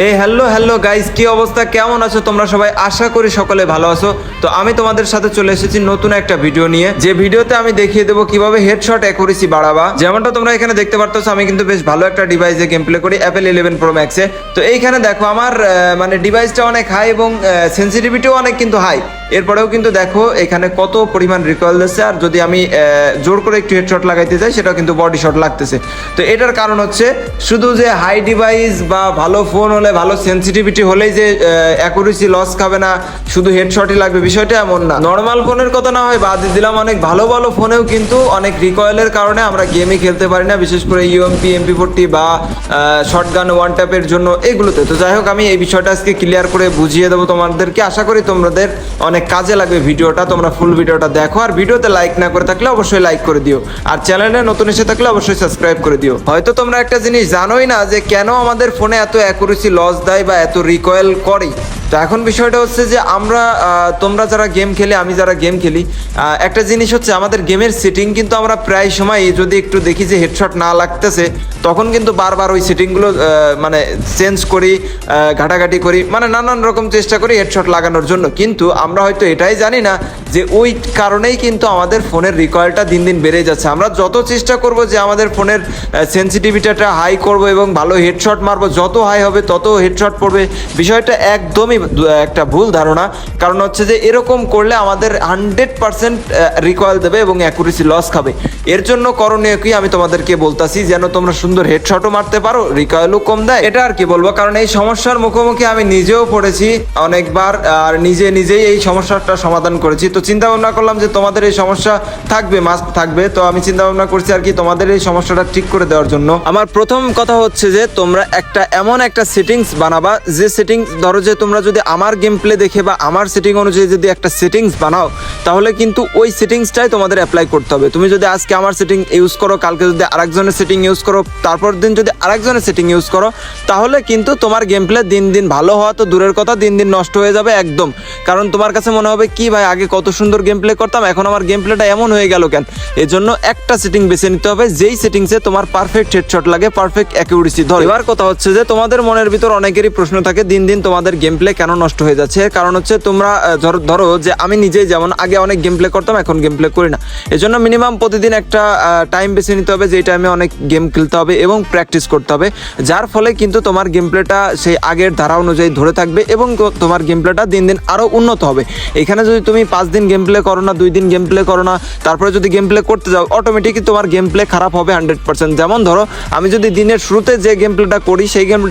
এই hello hello guys কি অবস্থা? কেমন আছো? তোমরা সবাই আশা করি সকলে ভালো আছো। তো আমি তোমাদের সাথে চলে এসেছি নতুন একটা ভিডিও নিয়ে। যে ভিডিওতে আমি দেখিয়ে দেবো কীভাবে হেডশট অ্যাকুরেসি বাড়াবা। যেমনটা তোমরা এখানে দেখতে পারতো আমি কিন্তু বেশ ভালো একটা ডিভাইসে গেম প্লে করি অ্যাপেল ইলেভেন প্রো ম্যাক্সে তো এইখানে দেখো, আমার মানে ডিভাইসটা অনেক হাই এবং সেন্সিটিভিটিও অনেক কিন্তু হাই এরপরেও কিন্তু দেখো, এখানে কত পরিমাণ রিকয়েল দিচ্ছে, আর যদি আমি জোর করে একটু হেডশট লাগাইতে চাই, সেটাও কিন্তু বডি শট লাগতেছে। তো এটার কারণ হচ্ছে, শুধু যে হাই ডিভাইস বা ভালো ফোন হলে, ভালো সেন্সিটিভিটি হলেই যে অ্যাকুরেসি লস খাবে না, শুধু হেডশটই লাগবে, বিষয়টা এমন না। নর্মাল ফোনের কথা না হয়, বাদ দিলাম, অনেক ভালো ভালো ফোনেও কিন্তু অনেক রিকয়েলের কারণে আমরা গেমই খেলতে পারি না, বিশেষ করে ইউএমপি এমপি ফোরটি বা শর্ট গান ওয়ান ট্যাপের জন্য এগুলোতে। তো যাই হোক, আমি এই বিষয়টা আজকে ক্লিয়ার করে বুঝিয়ে দেবো তোমাদেরকে। আশা করি তোমাদের অনেক কাজে লাগবে ভিডিওটা, তোমরা ফুল ভিডিওটা দেখো, আর ভিডিওতে লাইক না করে থাকলে অবশ্যই লাইক করে দিও। আর চ্যানেলে নতুন এসে থাকলে অবশ্যই সাবস্ক্রাইব করে দিও। হয়তো তোমরা একটা জিনিস জানোই না যে কেন আমাদের ফোনে এত অ্যাকুরেসি লস দেয় বা এত রিকয়েল করে। তো এখন বিষয়টা হচ্ছে যে আমরা তোমরা যারা গেম খেলে, আমি যারা গেম খেলি একটা জিনিস হচ্ছে আমাদের গেমের সেটিং কিন্তু আমরা প্রায় সময় যদি একটু দেখি যে হেডশট না লাগতেছে তখন কিন্তু বারবার ওই সেটিংগুলো মানে চেঞ্জ করি ঘাটাঘাটি করি মানে নানান রকম চেষ্টা করি হেডশট লাগানোর জন্য। কিন্তু আমরা হয়তো এটাই জানি না যে ওই কারণেই কিন্তু আমাদের ফোনের রিকয়েলটা দিন দিন বেড়ে যাচ্ছে। আমরা যত চেষ্টা করব যে আমাদের ফোনের সেন্সিটিভিটিটা হাই করব এবং ভালো হেডশট মারবো, যত হাই হবে তত হেডশট পড়বে। বিষয়টা একদমই একটা ভুল ধারণা। কারণ হচ্ছে যে এরকম করলে আমাদের হান্ড্রেড পার্সেন্ট রিকয়েল দেবে এবং অ্যাকুরেসি লস খাবে। এর জন্য করণীয় কি আমি তোমাদেরকে বলতাছি, যেন তোমরা সুন্দর হেডশটও মারতে পারো রিকয়েলও কম দেয়। এটা আর কি বলব, কারণ এই সমস্যার মুখোমুখি আমি নিজেও পড়েছি, অনেকবার, আর নিজে নিজেই এই সমস্যাটা সমাধান করেছি। তো চিন্তা ভাবনা করলাম যে তোমাদের এই সমস্যা থাকবে মাস্ক থাকবে। তো আমি চিন্তা ভাবনা করছি আর কি তোমাদের এই সমস্যাটা ঠিক করে দেওয়ার জন্য। আমার প্রথম কথা হচ্ছে যে, তোমরা একটা এমন একটা সেটিংস বানাবা, যে সেটিংস ধরো যে তোমরা যদি আমার গেম প্লে দেখে বা আমার সেটিং অনুযায়ী যদি একটা সেটিংস বানাও, তাহলে কিন্তু ওই সেটিংসটাই তোমাদের অ্যাপ্লাই করতে হবে। তুমি যদি আজকে আমার সেটিং ইউজ করো, কালকে যদি আরেকজনের সেটিং ইউজ করো তারপর দিন যদি আরেকজনের সেটিং ইউজ করো, তাহলে কিন্তু তোমার গেম প্লে দিন দিন ভালো হওয়া তো দূরের কথা, দিন দিন নষ্ট হয়ে যাবে একদম। কারণ তোমার কাছে মনে হবে, কি ভাই, আগে কত সুন্দর গেম প্লে করতাম, এখন আমার গেম প্লেটা এমন হয়ে গেল কেন? এজন্য একটা সেটিং বেছে নিতে হবে, যেই সেটিংসে তোমার পারফেক্ট হেডশট লাগে পারফেক্ট অ্যাকিউরেসি ধর, এবার কথা হচ্ছে যে, তোমাদের মনের ভিতর অনেকেরই প্রশ্ন থাকে, দিন দিন তোমাদের গেম প্লে কেন নষ্ট হয়ে যাচ্ছে? কারণ হচ্ছে, তোমরা ধরো ধরো যে, আমি নিজেই যেমন, আগে অনেক গেম প্লে করতাম, এখন গেম প্লে করি না। এজন্য মিনিমাম প্রতিদিন একটা টাইম বেছে নিতে হবে, যেই টাইমে অনেক গেম খেলতে হবে এবং প্র্যাকটিস করতে হবে, যার ফলে কিন্তু তোমার গেম প্লেটা সেই আগের ধারা অনুযায়ী ধরে থাকবে এবং তোমার গেম প্লেটা দিন দিন আরও উন্নত হবে। এখানে যদি তুমি পাঁচ দিন গেম প্লে করো না, দুই দিন গেম প্লে করো না, তারপরে যদি গেম প্লে করতে যাও অটোমেটিকই তোমার গেম প্লে খারাপ হবে হান্ড্রেড পার্সেন্ট যেমন ধরো, আমি যদি দিনের শুরুতে যে গেম প্লেটা করি, সেই গেম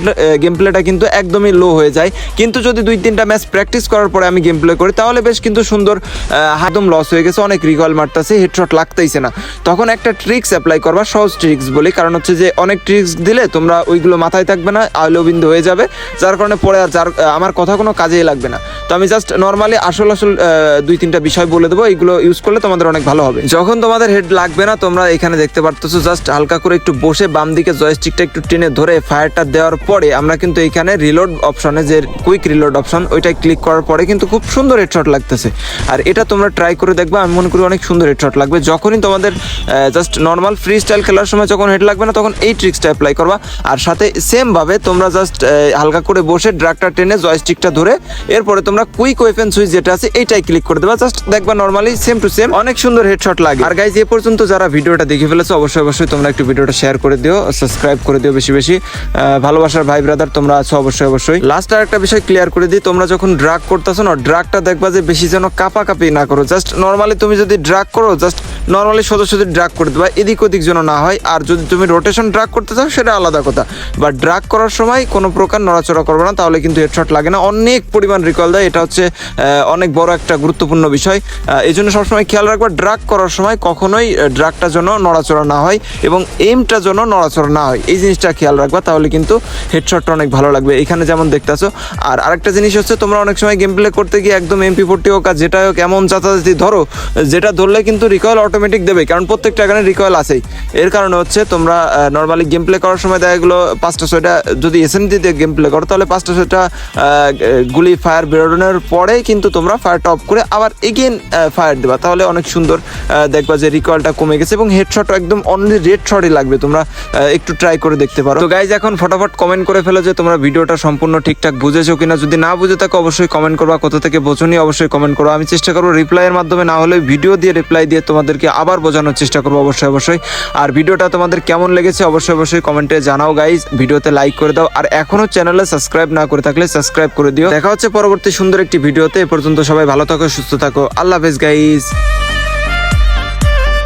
গেম প্লেটা কিন্তু একদমই লো হয়ে যায়। কিন্তু যদি দুই তিনটা ম্যাচ প্র্যাকটিস করার পরে আমি গেম প্লে করি, তাহলে বেশ কিন্তু সুন্দর একদম লস হয়ে গেছে। অনেক রিকল মারতেছে হেডশট লাগতেইছে না। তখন একটা ট্রিক্স অ্যাপ্লাই করবা, সহজ ট্রিক্স বলি। কারণ হচ্ছে যে অনেক ট্রিক্স দিলে তোমরা ওইগুলো মাথায় থাকবে না, আলোবিন্দু হয়ে যাবে। যার কারণে পরে আর যার আমার কথা কোনো কাজেই লাগবে না। তো আমি জাস্ট নর্মালি আসল আসল দুই তিনটা বিষয় বলে দেবো, এইগুলো ইউজ করলে তোমাদের অনেক ভালো হবে। যখন তোমাদের হেড লাগবে না, তোমরা এখানে দেখতে পারতেছো জাস্ট হালকা করে একটু বসে বাম দিকে জয়স্টিকটা একটু টেনে ধরে ফায়ারটা দেওয়ার পরে আমরা কিন্তু এখানে রিলোড অপশনে যে কুইক রিলোড অপশন ওইটাই ক্লিক করার পরে কিন্তু খুব সুন্দর হেডশট লাগতেছে। আর এটা তোমরা ট্রাই করে দেখবে, আমি মনে করি অনেক সুন্দর হেডশট লাগবে। যখনই তোমাদের জাস্ট নর্মাল ফ্রি স্টাইল খেলার সময় যখন হেড লাগবে না, তখন এই ট্রিক্সটা অ্যাপ্লাই করবা। আর সাথে সেম ভাবে তোমরা জাস্ট হালকা করে বসে ড্রাগটা টেনে জয়স্টিকটা ধরে এরপরে তোমরা কুইক ওয়েপেন সুইচ যেটা আছে এইটাই ক্লিক করে দেবা। জাস্ট দেখবা নর্মালি সেম টু সেম অনেক সুন্দর হেডশট লাগে। আর গাইজ এ পর্যন্ত যারা ভিডিওটা দেখে ফেলেছো, অবশ্যই অবশ্যই তোমরা একটু ভিডিওটা শেয়ার করে দিও সাবস্ক্রাইব করে দিও বেশি বেশি। ভালোবাসার ভাই ব্রাদার তোমরা আছো অবশ্যই অবশ্যই। লাস্ট আর একটা বিষয় ক্লিয়ার করে দিই, তোমরা যখন ড্রাগ করতেছো না ড্রাগটা দেখবা যে বেশি যেন কাপা কাপি না করো। জাস্ট নর্মালি তুমি যদি ড্রাগ করো জাস্ট নর্মালি সোজা সোজা ড্রাগ করে দেবা, এদিক ওদিক যেন না হয়। আর যদি তুমি রোটেশন ড্রাগ করতে চাও, সেটা আলাদা কথা। বা ড্রাগ করার সময় কোনো প্রকার নড়াচড়া করবে না, তাহলে কিন্তু হেডশট লাগে না। অনেক পরিমাণ রিকল দেয়, এটা হচ্ছে অনেক বড় একটা গুরুত্বপূর্ণ বিষয়। এই জন্য সবসময় খেয়াল রাখবা ড্রাগ করার সময় কখনোই ড্রাগটা যেন নড়াচড়া না হয় এবং এইমটা যেন নড়াচড়া না হয়। এই জিনিসটা খেয়াল রাখবা, তাহলে কিন্তু হেডশটটা অনেক ভালো লাগবে। এখানে যেমন দেখতেছো, আর আরেকটা জিনিস হচ্ছে, তোমরা অনেক সময় গেম প্লে করতে গিয়ে একদম এমপি ফোরটি হোক আর যেটা হোক, এমন চাচাচাচি ধরো, যেটা ধরলে কিন্তু রিকয়েল অটোমেটিক দেবে। কারণ প্রত্যেকটা এখানে রিকয়েল আছেই। এর কারণে হচ্ছে তোমরা নর্মালি গেম প্লে করার সময় দেখা গেলো পাঁচটা ছয়টা, যদি এসএমজি দিয়ে গেম প্লে করো, তাহলে পাঁচটা ছয়টা গুলি ফায়ার বেরোনোর পরে কিন্তু তোমরা ফায়ারটা অফ করে আবার এগেন ফায়ার দেবা। তাহলে অনেক সুন্দর দেখবা যে রিকয়েলটা কমে গেছে এবং হেডশট একদম অনলি রেড শটই লাগবে। তোমরা একটু ট্রাই করে দেখতে পারো। তো গাইজ এখন ফটাফট কমেন্ট করে ফেলো যে তোমরা ভিডিওটা সম্পূর্ণ ঠিকঠাক বুঝেছ কিনা। যদি না বুঝে থাকো, অবশ্যই কমেন্ট করবা। কোথা থেকে বোঝনি অবশ্যই কমেন্ট করো। আমি চেষ্টা করব রিপ্লাইয়ের মাধ্যমে, না হলে ভিডিও দিয়ে রিপ্লাই দিয়ে তোমাদেরকে আবার বোঝানোর চেষ্টা করব। অবশ্যই অবশ্যই। আর ভিডিওটা তোমাদের কেমন লেগেছে অবশ্যই অবশ্যই কমেন্টে জানাও গাইজ ভিডিওতে লাইক করে দাও। আর এখনও চ্যানেলে সাবস্ক্রাইব না করে থাকলে সাবস্ক্রাইব করে দিও। দেখা হচ্ছে পরবর্তী সুন্দর একটি ভিডিওতে। এ পর্যন্ত সবাই ভালো থাকো, সুস্থ থাকো। আল্লাহ হাফেজ গাইজ